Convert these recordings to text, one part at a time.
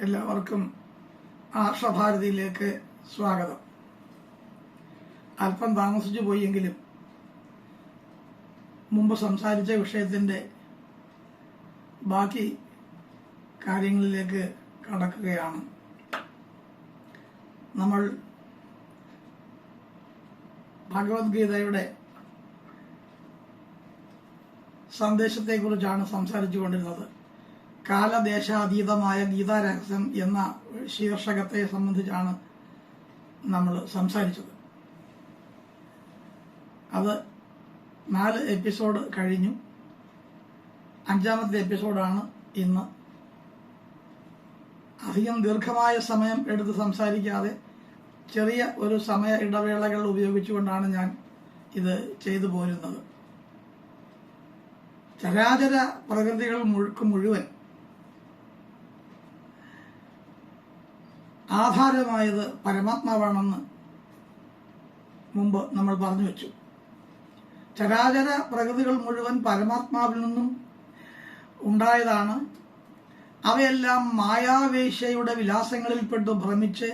എല്ലാവർക്കും ആർഷഭാരതിയിലേക്ക് സ്വാഗതം. അല്പം താമസിച്ചു പോയെങ്കിലും മുമ്പ് സംസാരിച്ച വിഷയത്തിന്റെ ബാക്കി കാര്യങ്ങളിലേക്ക് കടക്കുകയാണ്. നമ്മൾ ഭഗവത്ഗീതയുടെ സന്ദേശത്തെക്കുറിച്ചാണ് സംസാരിച്ചു കൊണ്ടിരുന്നത്. കാലദേശാതീതമായ ഗീതാരഹസ്യം എന്ന ശീർഷകത്തെ സംബന്ധിച്ചാണ് നമ്മൾ സംസാരിച്ചത്. അത് നാല് എപ്പിസോഡ് കഴിഞ്ഞു. അഞ്ചാമത്തെ എപ്പിസോഡാണ് ഇന്ന്. അധികം ദീർഘമായ സമയം എടുത്ത് സംസാരിക്കാതെ ചെറിയ ഒരു സമയ ഇടവേളകൾ ഉപയോഗിച്ചുകൊണ്ടാണ് ഞാൻ ഇത് ചെയ്തു പോരുന്നത്. ചരാചര പ്രകൃതികൾ മുഴുക്ക് മുഴുവൻ ആധാരമായത് പരമാത്മാവാണെന്ന് മുമ്പ് നമ്മൾ പറഞ്ഞു വെച്ചു. ചരാചര പ്രകൃതികൾ മുഴുവൻ പരമാത്മാവിൽ നിന്നും ഉണ്ടായതാണ്. അവയെല്ലാം മായാവേശയുടെ വിലാസങ്ങളിൽപ്പെട്ട് ഭ്രമിച്ച്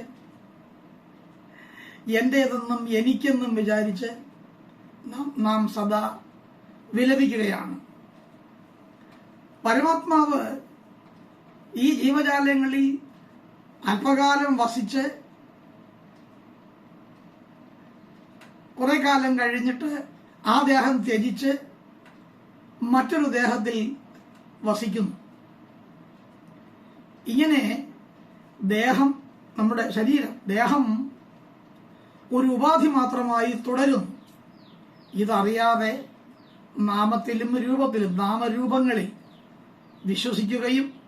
എന്റേതെന്നും എനിക്കെന്നും വിചാരിച്ച് നാം- സദാ വിലപിക്കുകയാണ്. പരമാത്മാവ് ഈ ജീവജാലങ്ങളിൽ അല്പകാലം വസിച്ച് കുറെ കാലം കഴിഞ്ഞിട്ട് ആ ദേഹം ത്യജിച്ച് മറ്റൊരു ദേഹത്തിൽ വസിക്കുന്നു. ഇങ്ങനെ ദേഹം നമ്മുടെ ശരീരം ദേഹം ഒരു ഉപാധി മാത്രമായി തുടരുന്നു. ഇതറിയാതെ നാമത്തിലും രൂപത്തിലും നാമരൂപങ്ങളിൽ വിശ്വസിക്കുകയും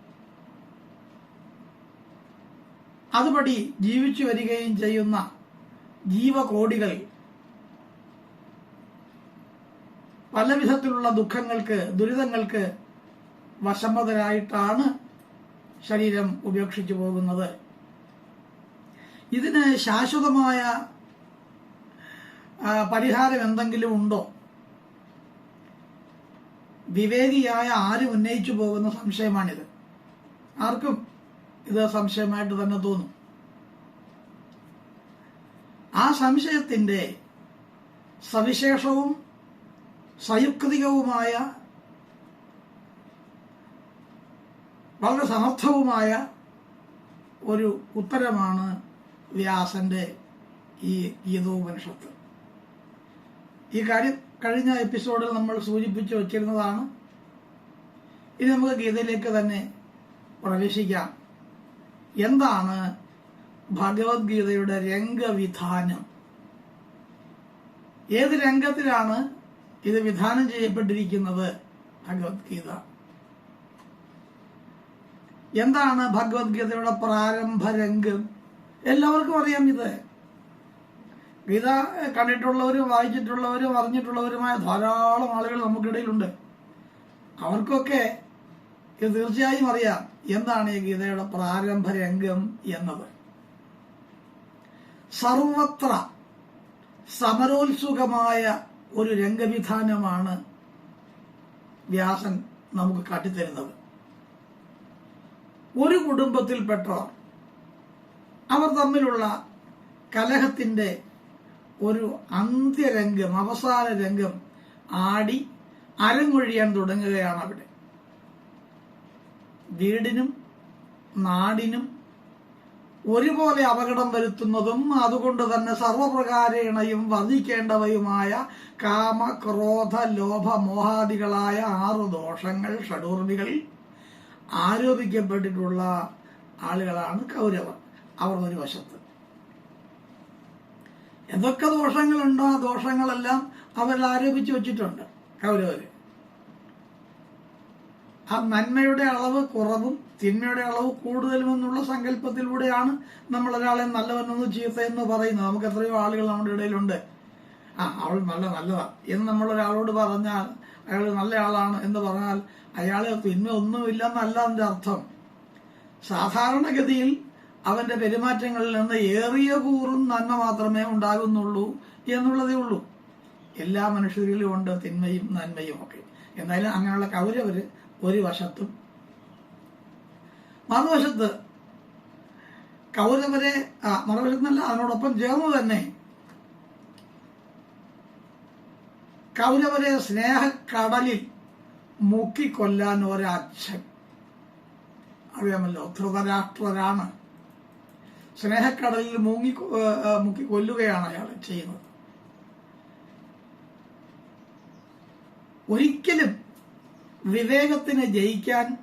അതുപടി ജീവിച്ചു വരികയും ചെയ്യുന്ന ജീവകോടികൾ പല വിധത്തിലുള്ള ദുഃഖങ്ങൾക്ക് ദുരിതങ്ങൾക്ക് വശമ്മതരായിട്ടാണ് ശരീരം ഉപേക്ഷിച്ചു പോകുന്നത്. ഇതിന് ശാശ്വതമായ പരിഹാരം എന്തെങ്കിലും ഉണ്ടോ? വിവേകിയായ ആരും ഉന്നയിച്ചു പോകുന്ന സംശയമാണിത്. ആർക്കും ഇത് സംശയമായിട്ട് തന്നെ തോന്നും. ആ സംശയത്തിന്റെ സവിശേഷവും സയുക്തികവുമായ വളരെ സമർത്ഥവുമായ ഒരു ഉത്തരമാണ് വ്യാസന്റെ ഈ ഗീതോപനിഷത്ത്. ഈ കാര്യം കഴിഞ്ഞ എപ്പിസോഡിൽ നമ്മൾ സൂചിപ്പിച്ചു വച്ചിരുന്നതാണ്. ഇനി നമുക്ക് ഗീതയിലേക്ക് തന്നെ പ്രവേശിക്കാം. എന്താണ് ഭഗവത്ഗീതയുടെ രംഗവിധാനം? ഏത് രംഗത്തിലാണ് ഇത് വിധാനം ചെയ്യപ്പെട്ടിരിക്കുന്നത്? ഭഗവത്ഗീത. എന്താണ് ഭഗവത്ഗീതയുടെ പ്രാരംഭ രംഗം? എല്ലാവർക്കും അറിയാം ഇത്. ഗീത കണ്ടിട്ടുള്ളവരും വായിച്ചിട്ടുള്ളവരും അറിഞ്ഞിട്ടുള്ളവരുമായ ധാരാളം ആളുകൾ നമുക്കിടയിലുണ്ട്. അവർക്കൊക്കെ തീർച്ചയായും അറിയാം എന്താണ് ഈ ഗീതയുടെ പ്രാരംഭ രംഗം എന്നത്. സർവത്ര സമരോത്സുകമായ ഒരു രംഗവിധാനമാണ് വ്യാസൻ നമുക്ക് കാട്ടിത്തരുന്നത്. ഒരു കുടുംബത്തിൽപ്പെട്ടവർ അവർ തമ്മിലുള്ള കലഹത്തിന്റെ ഒരു അന്ത്യരംഗം അവസാന രംഗം ആടി അരങ്ങൊഴിയാൻ തുടങ്ങുകയാണ് അവിടെ. വീടിനും നാടിനും ഒരുപോലെ അപകടം വരുത്തുന്നതും അതുകൊണ്ട് തന്നെ സർവപ്രകാരേണയും വർദ്ധിക്കേണ്ടവയുമായ കാമ ക്രോധ ലോഭ മോഹാദികളായ ആറ് ദോഷങ്ങൾ ഷഡൂർമികൾ ആരോപിക്കപ്പെട്ടിട്ടുള്ള ആളുകളാണ് കൗരവർ. അവർ ഒരു വശത്ത്. എന്തൊക്കെ ദോഷങ്ങളുണ്ടോ ആ ദോഷങ്ങളെല്ലാം അവരിൽ ആരോപിച്ചു വച്ചിട്ടുണ്ട് കൗരവര് ആ നന്മയുടെ അളവ് കുറവും തിന്മയുടെ അളവ് കൂടുതലും എന്നുള്ള സങ്കല്പത്തിലൂടെയാണ് നമ്മൾ ഒരാളെ നല്ലവനെന്ന് ചീത്തയെന്ന് പറയുന്നത്. നമുക്ക് എത്രയോ ആളുകൾ നമ്മുടെ ഇടയിലുണ്ട്. ആ അവൾ നല്ല നല്ലതാ എന്ന് നമ്മൾ ഒരാളോട് പറഞ്ഞാൽ അയാൾ നല്ല ആളാണ് എന്ന് പറഞ്ഞാൽ അയാളെ തിന്മ ഒന്നുമില്ല എന്നല്ല അതിന്റെ അർത്ഥം. സാധാരണഗതിയിൽ അവന്റെ പെരുമാറ്റങ്ങളിൽ നിന്ന് ഏറിയ കൂറും നന്മ മാത്രമേ ഉണ്ടാകുന്നുള്ളൂ എന്നുള്ളതേ ഉള്ളൂ. എല്ലാ മനുഷ്യരിലും ഉണ്ട് തിന്മയും നന്മയും ഒക്കെ. എന്തായാലും അങ്ങനെയുള്ള കൗരവര് ഒരു വശത്തും മറുവശത്ത് കൗരവരെ ആ മറുവശത്തല്ല അതിനോടൊപ്പം ചേർന്ന് തന്നെ കൗരവരെ സ്നേഹക്കടലിൽ മുക്കിക്കൊല്ലാൻ ഒരച്ഛൻ. അറിയാമല്ലോ ധൃതരാഷ്ട്രരാണ്. സ്നേഹക്കടലിൽ മുങ്ങി മുക്കി കൊല്ലുകയാണ് അയാൾ ചെയ്യുന്നത്. ഒരിക്കലും വിവേകത്തിന് ജയിക്കാൻ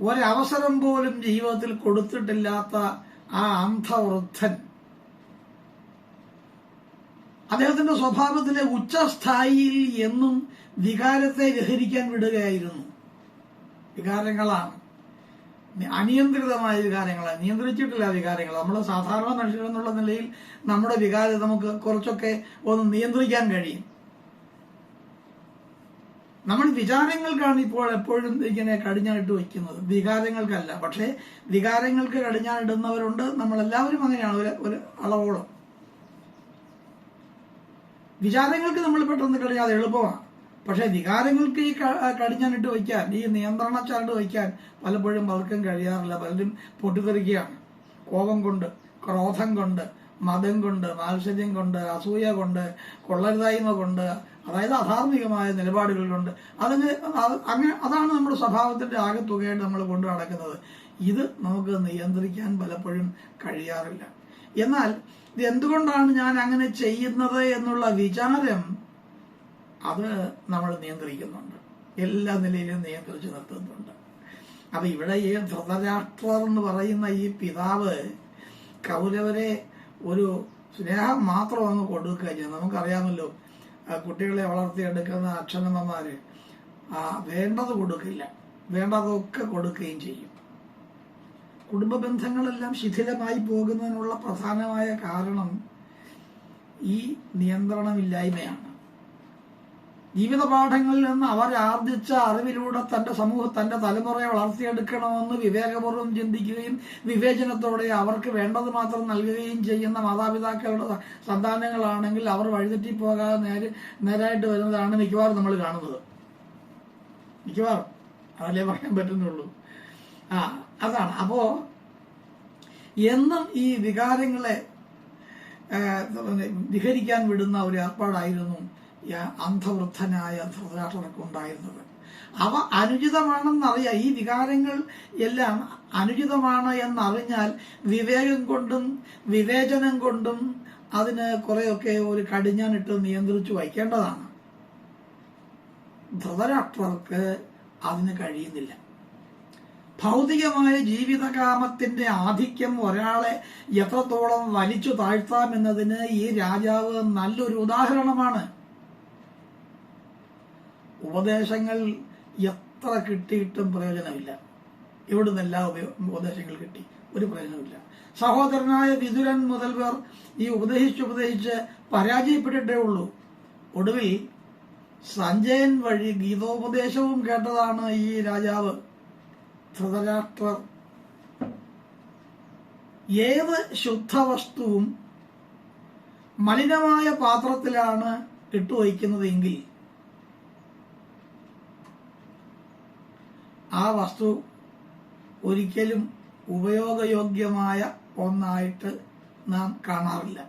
ഒരവസരം പോലും ജീവിതത്തിൽ കൊടുത്തിട്ടില്ലാത്ത ആ അന്ധവൃദ്ധൻ. അദ്ദേഹത്തിന്റെ സ്വഭാവത്തിലെ ഉച്ചസ്ഥായിയിൽ എന്നും വികാരത്തെ ലഹരിക്കാൻ വിടുകയായിരുന്നു. വികാരങ്ങളാണ്. അനിയന്ത്രിതമായ വികാരങ്ങൾ നിയന്ത്രിച്ചിട്ടില്ല വികാരങ്ങൾ. നമ്മൾ സാധാരണ മനുഷ്യരെന്നുള്ള നിലയിൽ നമ്മുടെ വികാരം നമുക്ക് കുറച്ചൊക്കെ ഒന്ന് നിയന്ത്രിക്കാൻ കഴിയും. നമ്മൾ വിചാരങ്ങൾക്കാണ് ഇപ്പോൾ എപ്പോഴും ഇങ്ങനെ കടിഞ്ഞാണിട്ട് വയ്ക്കുന്നത്. വികാരങ്ങൾക്കല്ല. പക്ഷേ വികാരങ്ങൾക്ക് കടിഞ്ഞാണിടുന്നവരുണ്ട്. നമ്മളെല്ലാവരും അങ്ങനെയാണ്. ഒരു ഒരു അളവോളം. വിചാരങ്ങൾക്ക് നമ്മൾ പെട്ടെന്ന് കടിഞ്ഞാൽ എളുപ്പമാണ്. പക്ഷേ വികാരങ്ങൾക്ക് ഈ കടിഞ്ഞാനിട്ട് വയ്ക്കാൻ ഈ നിയന്ത്രണ നിയന്ത്രണച്ചാണ്ട് വയ്ക്കാൻ പലപ്പോഴും പലർക്കും കഴിയാറില്ല. പലരും പൊട്ടിത്തെറിക്കുകയാണ്. കോപം കൊണ്ട് ക്രോധം കൊണ്ട് മതം കൊണ്ട് മാത്സര്യം കൊണ്ട് അസൂയ കൊണ്ട് കൊള്ളരുതായ്മ കൊണ്ട് അതായത് അധാർമികമായ നിലപാടുകൾ കൊണ്ട് അതിന് അങ്ങനെ അതാണ് നമ്മുടെ സ്വഭാവത്തിന്റെ ആകെ തുകയായിട്ട് നമ്മൾ കൊണ്ടു നടക്കുന്നത്. ഇത് നമുക്ക് നിയന്ത്രിക്കാൻ പലപ്പോഴും കഴിയാറില്ല. എന്നാൽ ഇത് എന്തുകൊണ്ടാണ് ഞാൻ അങ്ങനെ ചെയ്യുന്നത് എന്നുള്ള വിചാരം അത് നമ്മൾ നിയന്ത്രിക്കുന്നുണ്ട്. എല്ലാ നിലയിലും നിയന്ത്രിച്ചു നിർത്തുന്നുണ്ട്. അപ്പൊ ഇവിടെ ഈ ധൃതരാഷ്ട്രർ എന്ന് പറയുന്ന ഈ പിതാവ് കൗരവരെ ഒരു സ്നേഹം മാത്രം അങ്ങ് കൊടുക്കുക ചെയ്യാം നമുക്കറിയാമല്ലോ കുട്ടികളെ വളർത്തിയെടുക്കുന്ന അച്ഛനമ്മമാര് വേണ്ടത് കൊടുക്കില്ല. വേണ്ടതൊക്കെ കൊടുക്കുകയും ചെയ്യും. കുടുംബ ബന്ധങ്ങളെല്ലാം ശിഥിലമായി പോകുന്നതിനുള്ള പ്രധാനമായ കാരണം ഈ നിയന്ത്രണമില്ലായ്മയാണ്. ജീവിത പാഠങ്ങളിൽ നിന്ന് അവർ ആർജിച്ച അറിവിലൂടെ തന്റെ സമൂഹം തന്റെ തലമുറയെ വളർത്തിയെടുക്കണമെന്ന് വിവേകപൂർവം ചിന്തിക്കുകയും വിവേചനത്തോടെ അവർക്ക് വേണ്ടത് മാത്രം നൽകുകയും ചെയ്യുന്ന മാതാപിതാക്കളുടെ സന്താനങ്ങളാണെങ്കിൽ അവർ വഴിതെറ്റി പോകാതെ നേരെ നേരായിട്ട് വരുന്നതാണ് മിക്കവാറും നമ്മൾ കാണുന്നത്. മിക്കവാറും. അതല്ലേ പറയാൻ പറ്റുന്നുള്ളൂ. ആ അതാണ്. അപ്പോ എന്നും ഈ വികാരങ്ങളെ വിഹരിക്കാൻ വിടുന്ന ഒരു ഏർപ്പാടായിരുന്നു അന്ധവൃദ്ധനായ ധൃതരാഷ്ട്രർക്കുണ്ടായിരുന്നത് അവ അനുചിതമാണെന്നറിയാം. ഈ വികാരങ്ങൾ എല്ലാം അനുചിതമാണ് എന്നറിഞ്ഞാൽ വിവേകം കൊണ്ടും വിവേചനം കൊണ്ടും അതിന് കുറെയൊക്കെ ഒരു കടിഞ്ഞാനിട്ട് നിയന്ത്രിച്ചു വയ്ക്കേണ്ടതാണ്. ധൃതരാഷ്ട്രർക്ക് അതിന് കഴിയുന്നില്ല. ഭൗതികമായ ജീവിതകാമത്തിന്റെ ആധിക്യം ഒരാളെ എത്രത്തോളം വലിച്ചു താഴ്ത്താമെന്നതിന് ഈ രാജാവ് നല്ലൊരു ഉദാഹരണമാണ്. ഉപദേശങ്ങൾ എത്ര കിട്ടിയിട്ടും പ്രയോജനമില്ല. ഇവിടുന്ന് എല്ലാ ഉപദേശങ്ങൾ കിട്ടി. ഒരു പ്രയോജനമില്ല സഹോദരനായ വിതുരൻ മുതൽ പേർ ഈ ഉപദേശിച്ച് ഉപദേശിച്ച് പരാജയപ്പെട്ടിട്ടേ ഉള്ളൂ. ഒടുവിൽ സഞ്ജയൻ വഴി ഗീതോപദേശവും കേട്ടതാണ് ഈ രാജാവ്. ധൃതരാഷ്ട്രർ ഏത് ശുദ്ധവസ്തുവും മലിനമായ പാത്രത്തിലാണ് ഇട്ടുവയ്ക്കുന്നതെങ്കിൽ ആ വസ്തു ഒരിക്കലും ഉപയോഗയോഗ്യമായ ഒന്നായിട്ട് നാം കാണാറില്ല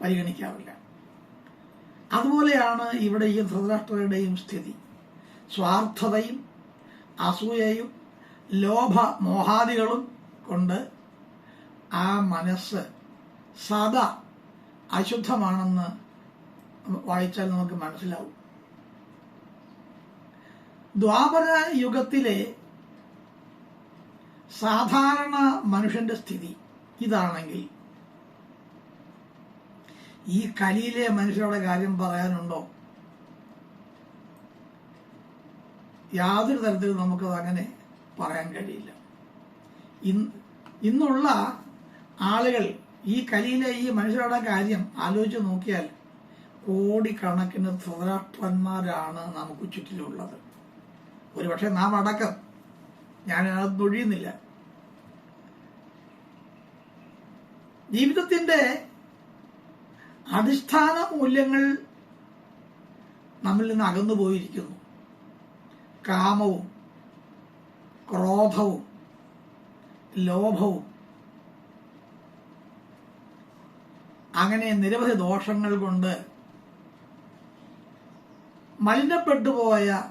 പരിഗണിക്കാറില്ല. അതുപോലെയാണ് ഇവിടെയും ധൃതരാഷ്ട്രയുടെയും സ്ഥിതി. സ്വാർത്ഥതയും അസൂയയും ലോഭ മോഹാദികളും കൊണ്ട് ആ മനസ്സ് സദാ അശുദ്ധമാണെന്ന് വായിച്ചാൽ നമുക്ക് മനസ്സിലാവും. ദ്വാപര യുഗത്തിലെ സാധാരണ മനുഷ്യന്റെ സ്ഥിതി ഇതാണെങ്കിൽ ഈ കലിയിലെ മനുഷ്യരുടെ കാര്യം പറയാനുണ്ടോ? യാതൊരു തരത്തിലും നമുക്കത് അങ്ങനെ പറയാൻ കഴിയില്ല. ഇന്നുള്ള ആളുകൾ ഈ കലിയിലെ ഈ മനുഷ്യരുടെ കാര്യം ആലോചിച്ച് നോക്കിയാൽ കോടിക്കണക്കിന് ധൃതരാഷ്ട്രന്മാരാണ് നമുക്ക് ചുറ്റിലുള്ളത്. ഒരുപക്ഷെ നാം അടക്കം. ഞാൻ അതിനകത്ത് ഒഴിയുന്നില്ല. ജീവിതത്തിന്റെ അടിസ്ഥാന മൂല്യങ്ങൾ നമ്മിൽ നിന്ന് അകന്നു പോയിരിക്കുന്നു. കാമവും ക്രോധവും ലോഭവും. അങ്ങനെ നിരവധി ദോഷങ്ങൾ കൊണ്ട് മലിനപ്പെട്ടു പോയ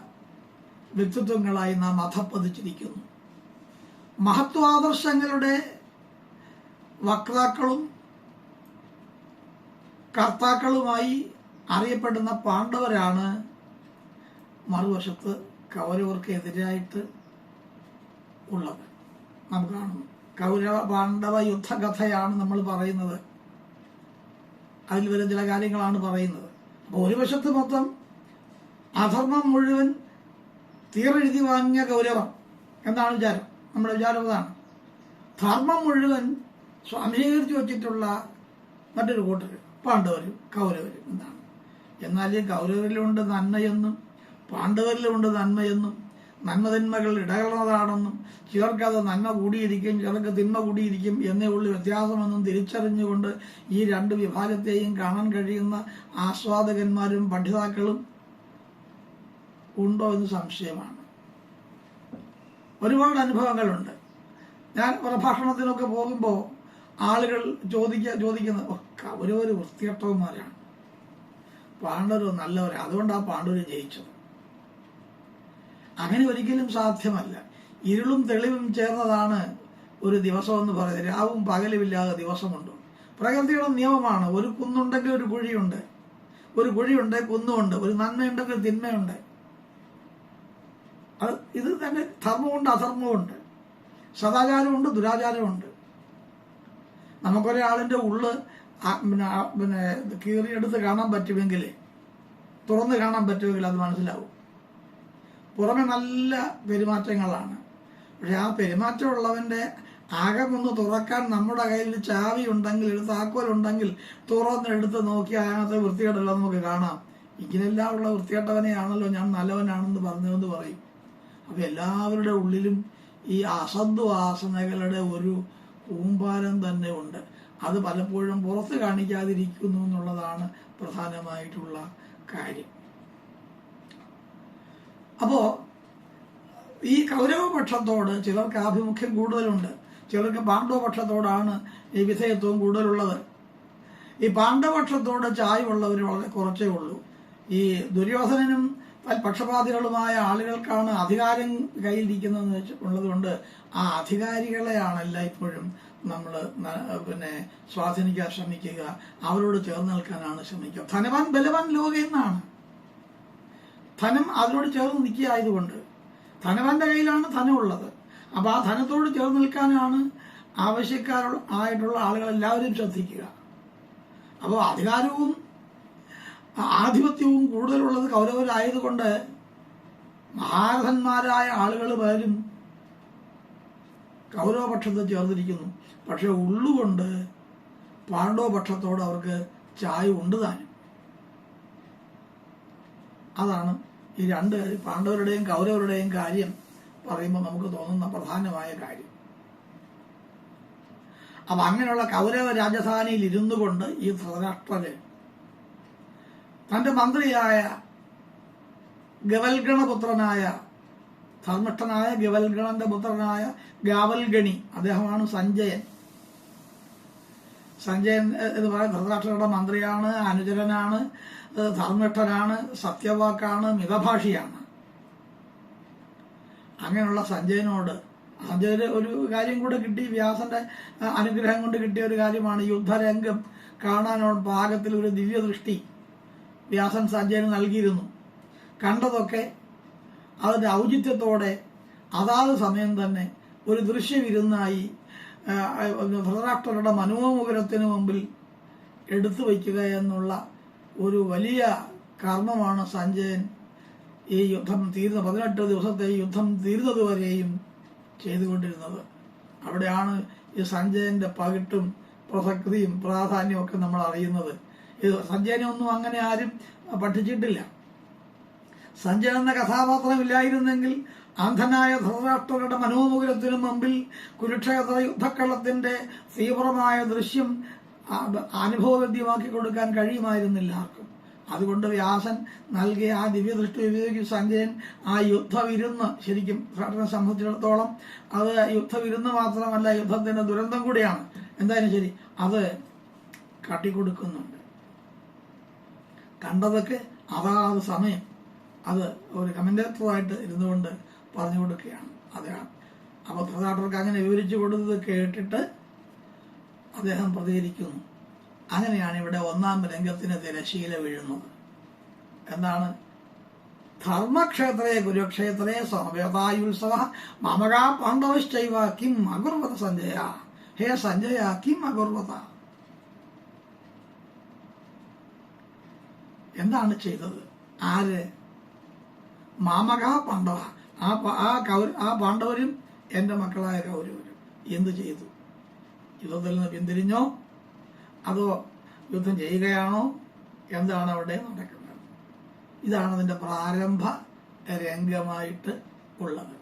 വ്യക്തിത്വങ്ങളായി നാം അധപ്പതിച്ചിരിക്കുന്നു മഹത്വാദർശങ്ങളുടെ വക്താക്കളും കർത്താക്കളുമായി അറിയപ്പെടുന്ന പാണ്ഡവരാണ് മറുവശത്ത് കൗരവർക്ക് എതിരായിട്ട് ഉള്ളത്. നാം കാണുന്നു. കൗരവ പാണ്ഡവ യുദ്ധകഥയാണ് നമ്മൾ പറയുന്നത്. അതിൽ വരുന്ന ചില കാര്യങ്ങളാണ് പറയുന്നത്. അപ്പോൾ ഒരു വശത്ത് മൊത്തം അധർമ്മം മുഴുവൻ തീറെഴുതി വാങ്ങിയ കൗരവം എന്നാണ് വിചാരം. നമ്മുടെ വിചാരം അതാണ്. ധർമ്മം മുഴുവൻ സ്വാംശീകരിച്ചു വച്ചിട്ടുള്ള മറ്റൊരു കൂട്ടർ പാണ്ഡവരും കൗരവരും എന്നാണ്. എന്നാൽ കൗരവരിലുണ്ട് നന്മയെന്നും പാണ്ഡവരിലുണ്ട് നന്മയെന്നും നന്മതിന്മകൾ ഇടകലർന്നതാണെന്നും ചിലർക്ക് അത് നന്മ കൂടിയിരിക്കും ചിലർക്ക് തിന്മ കൂടിയിരിക്കും എന്നേ ഉള്ളു വ്യത്യാസമെന്നും തിരിച്ചറിഞ്ഞുകൊണ്ട് ഈ രണ്ട് വിഭാഗത്തെയും കാണാൻ കഴിയുന്ന ആസ്വാദകന്മാരും പഠിതാക്കളും ഉണ്ടോ എന്ന് സംശയമാണ്. ഒരുപാട് അനുഭവങ്ങളുണ്ട്. ഞാൻ പ്രഭാഷണത്തിനൊക്കെ പോകുമ്പോൾ ആളുകൾ ചോദിക്ക ചോദിക്കുന്നത് ഒക്കെ കൗരവര് വൃത്തികെട്ടവന്മാരാണ് പാണ്ഡവർ നല്ലവരാണ് അതുകൊണ്ടാണ് പാണ്ഡവർ ജയിച്ചത്. അങ്ങനെ ഒരിക്കലും സാധ്യമല്ല. ഇരുളും തെളിവും ചേർന്നതാണ് ഒരു ദിവസം എന്ന് പറയുന്നത്. രാവും പകലുമില്ലാതെ ദിവസമുണ്ട്. പ്രകൃതിയുടെ നിയമമാണ്. ഒരു കുന്നുണ്ടെങ്കിൽ ഒരു കുഴിയുണ്ട്. ഒരു കുഴിയുണ്ട് കുന്നുമുണ്ട്. ഒരു നന്മയുണ്ടെങ്കിൽ തിന്മയുണ്ട്. അത് ഇത് തന്നെ ധർമ്മമുണ്ട് അധർമ്മമുണ്ട്. സദാചാരമുണ്ട് ദുരാചാരമുണ്ട്. നമുക്കൊരാളിന്റെ ഉള്ള് പിന്നെ പിന്നെ കീറിയെടുത്ത് കാണാൻ പറ്റുമെങ്കിൽ തുറന്ന് കാണാൻ പറ്റുമെങ്കിൽ അത് മനസ്സിലാവും. പുറമെ നല്ല പെരുമാറ്റങ്ങളാണ്. പക്ഷെ ആ പെരുമാറ്റമുള്ളവന്റെ അകമൊന്ന് തുറക്കാൻ നമ്മുടെ കയ്യിൽ ചാവി ഉണ്ടെങ്കിൽ ഒരു താക്കോലുണ്ടെങ്കിൽ തുറന്നെടുത്ത് നോക്കി അതിനകത്ത് വൃത്തികേടല്ല നമുക്ക് കാണാം. ഇങ്ങനെല്ലാം ഉള്ള വൃത്തികെട്ടവനെയാണല്ലോ ഞാൻ നല്ലവനാണെന്ന് പറഞ്ഞതെന്ന് പറയും. അപ്പൊ എല്ലാവരുടെ ഉള്ളിലും ഈ അസദ്വാസനകളുടെ ഒരു കൂമ്പാരം തന്നെ ഉണ്ട്. അത് പലപ്പോഴും പുറത്ത് കാണിക്കാതിരിക്കുന്നു എന്നുള്ളതാണ് പ്രധാനമായിട്ടുള്ള കാര്യം. അപ്പോൾ ഈ കൗരവപക്ഷത്തോട് ചിലർക്ക് ആഭിമുഖ്യം കൂടുതലുണ്ട്. ചിലർക്ക് പാണ്ഡവപക്ഷത്തോടാണ് ഈ വിധേയത്വം കൂടുതലുള്ളത്. ഈ പാണ്ഡവപക്ഷത്തോട് ചായ്വുള്ളവർ വളരെ കുറച്ചേ ഉള്ളൂ. ഈ ദുര്യോധനനും പക്ഷപാതികളുമായ ആളുകൾക്കാണ് അധികാരം കയ്യിലിരിക്കുന്നതെന്ന് വെച്ച് ഉള്ളതുകൊണ്ട് ആ അധികാരികളെയാണല്ല ഇപ്പോഴും നമ്മൾ പിന്നെ സ്വാധീനിക്കാൻ ശ്രമിക്കുക അവരോട് ചേർന്ന് നിൽക്കാനാണ് ശ്രമിക്കുക. ധനവാൻ ബലവാൻ ലോക എന്നാണ്. ധനം അതിനോട് ചേർന്ന് നിൽക്കുകയായതുകൊണ്ട് ധനവാന്റെ കയ്യിലാണ് ധനമുള്ളത്. അപ്പോൾ ആ ധനത്തോട് ചേർന്ന് നിൽക്കാനാണ് ആവശ്യക്കാരായിട്ടുള്ള എല്ലാവരും ശ്രദ്ധിക്കുക. അപ്പോൾ അധികാരവും ആധിപത്യവും കൂടുതലുള്ളത് കൗരവരായതുകൊണ്ട് മഹാരഥന്മാരായ ആളുകൾ പലരും കൗരവപക്ഷത്ത് ചേർന്നിരിക്കുന്നു. പക്ഷെ ഉള്ളുകൊണ്ട് പാണ്ഡവപക്ഷത്തോട് അവർക്ക് ചായ ഉണ്ട് താനും. അതാണ് ഈ രണ്ട് പാണ്ഡവരുടെയും കൗരവരുടെയും കാര്യം പറയുമ്പോൾ നമുക്ക് തോന്നുന്ന പ്രധാനമായ കാര്യം. അപ്പൊ അങ്ങനെയുള്ള കൗരവ രാജധാനിയിൽ ഇരുന്നു കൊണ്ട് ഈ ധൃതരാഷ്ട്രര് തന്റെ മന്ത്രിയായ ഗവൽഗണപുത്രനായ ധർമ്മിഷ്ഠനായ ഗവൽഗണന്റെ പുത്രനായ ഗാവൽഗണി അദ്ദേഹമാണ് സഞ്ജയൻ. സഞ്ജയൻ എന്ന് പറയുന്നത് ധൃതരാഷ്ട്രയുടെ മന്ത്രിയാണ് അനുചരനാണ് ധർമ്മിഷ്ഠനാണ് സത്യവാക്കാണ് മിതഭാഷിയാണ്. അങ്ങനെയുള്ള സഞ്ജയനോട് സഞ്ജയന് ഒരു കാര്യം കൂടെ കിട്ടി വ്യാസന്റെ അനുഗ്രഹം കൊണ്ട് കിട്ടിയ ഒരു കാര്യമാണ് യുദ്ധരംഗം കാണാനുള്ള പാകത്തിൽ ഒരു ദിവ്യദൃഷ്ടി. വ്യാസൻ സഞ്ജയന് നൽകിയിരുന്നു. കണ്ടതൊക്കെ അതിന്റെ ഔചിത്യത്തോടെ അതാത് സമയം തന്നെ ഒരു ദൃശ്യവിരുന്നായി ധൃതരാഷ്ട്രരുടെ മനോമുഖരത്തിന് മുമ്പിൽ എടുത്തു വയ്ക്കുക എന്നുള്ള ഒരു വലിയ കർമ്മമാണ് സഞ്ജയൻ ഈ യുദ്ധം തീർന്ന പതിനെട്ട് ദിവസത്തെ യുദ്ധം തീർന്നതുവരെയും ചെയ്തുകൊണ്ടിരുന്നത്. അവിടെയാണ് ഈ സഞ്ജയന്റെ പകിട്ടും പ്രസക്തിയും പ്രാധാന്യവും ഒക്കെ നമ്മൾ അറിയുന്നത് ഇത് സഞ്ജയനെ ഒന്നും അങ്ങനെ ആരും പഠിച്ചിട്ടില്ല. സഞ്ജയൻ എന്ന കഥാപാത്രം ഇല്ലായിരുന്നെങ്കിൽ അന്ധനായ ധൃതരാഷ്ട്രരുടെ മനോമുഖരത്തിനു മുമ്പിൽ കുരുക്ഷേത്ര യുദ്ധക്കളത്തിന്റെ തീവ്രമായ ദൃശ്യം അനുഭവവേദ്യമാക്കി കൊടുക്കാൻ കഴിയുമായിരുന്നില്ല ആർക്കും. അതുകൊണ്ട് വ്യാസൻ നൽകിയ ആ ദിവ്യദൃഷ്ടി ഉപയോഗിച്ച് സഞ്ജയൻ ആ യുദ്ധവിരുന്ന് ശരിക്കും ഭട്ടനെ സംബന്ധിച്ചിടത്തോളം അത് യുദ്ധവിരുന്ന് മാത്രമല്ല യുദ്ധത്തിന്റെ ദുരന്തം കൂടിയാണ്. എന്തായാലും ശരി അത് കാട്ടിക്കൊടുക്കുന്നുണ്ട്. കണ്ടതൊക്കെ അതാത് സമയം. അത് ഒരു കമന്റേറ്ററായിട്ട് ഇരുന്നുകൊണ്ട് പറഞ്ഞു കൊടുക്കുകയാണ് അദ്ദേഹം അപ്പോൾ ധൃതരാഷ്ട്രർക്ക് അങ്ങനെ വിവരിച്ചു കൊടുത്തത് കേട്ടിട്ട് അദ്ദേഹം പ്രതികരിക്കുന്നു. അങ്ങനെയാണ് ഇവിടെ ഒന്നാം രംഗത്തിന് തിരശീല വീഴുന്നത്. എന്താണ്? ധർമ്മക്ഷേത്രേ കുരുക്ഷേത്രേ സമവേതായുത്സവ മമകാ പാണ്ഡവശ്ചൈവ കിം അകുർവത സഞ്ജയ? ഹേ സഞ്ജയ കിം അകുർവത എന്താണ് ചെയ്തത്? ആര്? മാമക പാണ്ഡവ. ആ ആ കൗര ആ പാണ്ഡവരും എന്റെ മക്കളായ കൗരവരും എന്ത് ചെയ്തു? യുദ്ധത്തിൽ നിന്ന് പിന്തിരിഞ്ഞോ? അതോ യുദ്ധം ചെയ്യുകയാണോ? എന്താണ് അവിടെ നടക്കുന്നത്? ഇതാണ് അതിന്റെ പ്രാരംഭ രംഗമായിട്ട് ഉള്ളത്.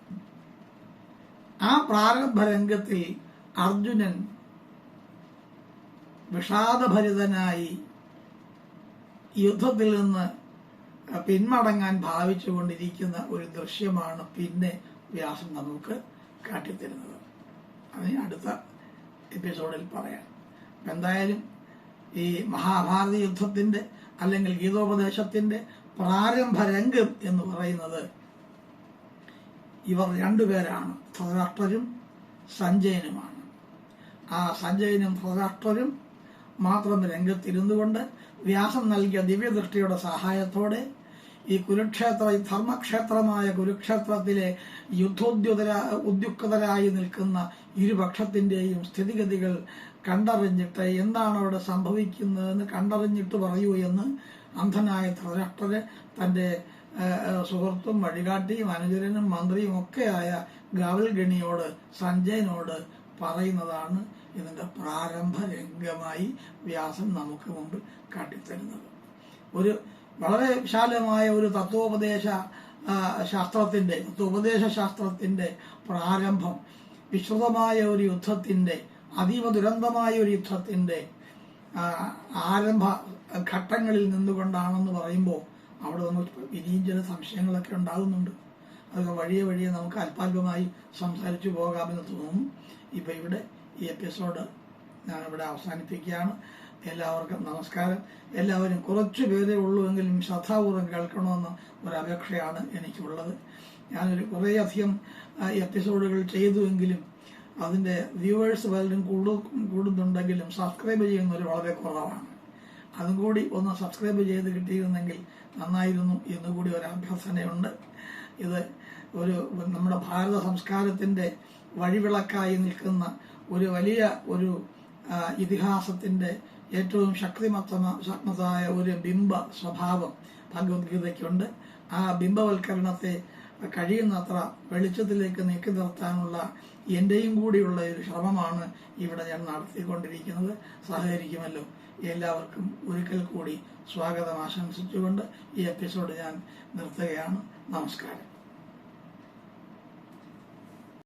ആ പ്രാരംഭ രംഗത്തിൽ അർജുനൻ വിഷാദഭരിതനായി യുദ്ധത്തിൽ നിന്ന് പിന്മടങ്ങാൻ ഭാവിച്ചുകൊണ്ടിരിക്കുന്ന ഒരു ദൃശ്യമാണ് പിന്നെ വ്യാസം നമുക്ക് കാട്ടിത്തരുന്നത്. അതിന് അടുത്ത എപ്പിസോഡിൽ പറയാം. എന്തായാലും ഈ മഹാഭാരത യുദ്ധത്തിന്റെ അല്ലെങ്കിൽ ഗീതോപദേശത്തിന്റെ പ്രാരംഭ രംഗം എന്ന് പറയുന്നത് ഇവർ രണ്ടുപേരാണ്. ധൃതരാഷ്ട്രരും സഞ്ജയനുമാണ്. ആ സഞ്ജയനും ധൃതരാഷ്ട്രരും മാത്രം രംഗത്തിരുന്നു കൊണ്ട് വ്യാസം നൽകിയ ദിവ്യദൃഷ്ടിയുടെ സഹായത്തോടെ ഈ കുരുക്ഷേത്ര ഈ ധർമ്മക്ഷേത്രമായ കുരുക്ഷേത്രത്തിലെ യുദ്ധോദ്യുതര ഉദ്യുക്തരായി നിൽക്കുന്ന ഇരുപക്ഷത്തിന്റെയും സ്ഥിതിഗതികൾ കണ്ടറിഞ്ഞിട്ട് എന്താണ് അവിടെ സംഭവിക്കുന്നതെന്ന് കണ്ടറിഞ്ഞിട്ട് പറയൂ എന്ന് അന്ധനായ ധൃതരാഷ്ട്രര് തന്റെ സുഹൃത്തും വഴികാട്ടിയും അനുചരനും മന്ത്രിയും ഒക്കെയായ ഗാവൽഗണിയോട് സഞ്ജയനോട് പറയുന്നതാണ് ഇതിന്റെ പ്രാരംഭ രംഗമായി വ്യാസൻ നമുക്ക് മുമ്പിൽ കാട്ടിത്തരുന്നത്. ഒരു വളരെ വിശാലമായ ഒരു തത്വോപദേശ ശാസ്ത്രത്തിന്റെ തത്വോപദേശ ശാസ്ത്രത്തിന്റെ പ്രാരംഭം വിശ്രുതമായ ഒരു യുദ്ധത്തിന്റെ അതീവ ദുരന്തമായ ഒരു യുദ്ധത്തിന്റെ ആരംഭ ഘട്ടങ്ങളിൽ നിന്നുകൊണ്ടാണെന്ന് പറയുമ്പോൾ അവിടെ നമുക്ക് ചില സംശയങ്ങളൊക്കെ ഉണ്ടാകുന്നുണ്ട്. അതൊക്കെ വഴിയെ വഴിയെ നമുക്ക് അല്പാൽപമായി സംസാരിച്ചു പോകാമെന്ന് തോന്നുന്നു ഇപ്പം ഇവിടെ ഈ എപ്പിസോഡ് ഞാൻ ഇവിടെ അവസാനിപ്പിക്കുകയാണ്. എല്ലാവർക്കും നമസ്കാരം. എല്ലാവരും കുറച്ചു പേരേ ഉള്ളൂ എങ്കിലും ശ്രദ്ധാപൂർവം കേൾക്കണമെന്ന ഒരു അപേക്ഷയാണ് എനിക്കുള്ളത്. ഞാനൊരു കുറേയധികം എപ്പിസോഡുകൾ ചെയ്തുവെങ്കിലും അതിന്റെ വ്യൂവേഴ്സ് പലരും കൂടു കൂടുന്നുണ്ടെങ്കിലും സബ്സ്ക്രൈബ് ചെയ്യുന്നവർ വളരെ കുറവാണ്. അതും കൂടി ഒന്ന് സബ്സ്ക്രൈബ് ചെയ്ത് കിട്ടിയിരുന്നെങ്കിൽ നന്നായിരുന്നു എന്നുകൂടി ഒരു അഭ്യർത്ഥനയുണ്ട്. ഇത് ഒരു നമ്മുടെ ഭാരത സംസ്കാരത്തിന്റെ വഴിവിളക്കായി നിൽക്കുന്ന ഒരു വലിയ ഒരു ഇതിഹാസത്തിന്റെ ഏറ്റവും ശക്തിമത്തമായ ഒരു ബിംബ സ്വഭാവം ഭഗവത്ഗീതയ്ക്കുണ്ട്. ആ ബിംബവൽക്കരണത്തെ കഴിയുന്നത്ര വെളിച്ചത്തിലേക്ക് നീക്കി നിർത്താനുള്ള എന്റെയും കൂടിയുള്ള ഒരു ശ്രമമാണ് ഇവിടെ ഞാൻ നടത്തിക്കൊണ്ടിരിക്കുന്നത്. സഹകരിക്കുമല്ലോ. എല്ലാവർക്കും ഒരിക്കൽ കൂടി സ്വാഗതം ആശംസിച്ചുകൊണ്ട് ഈ എപ്പിസോഡ് ഞാൻ നിർത്തുകയാണ്. നമസ്കാരം.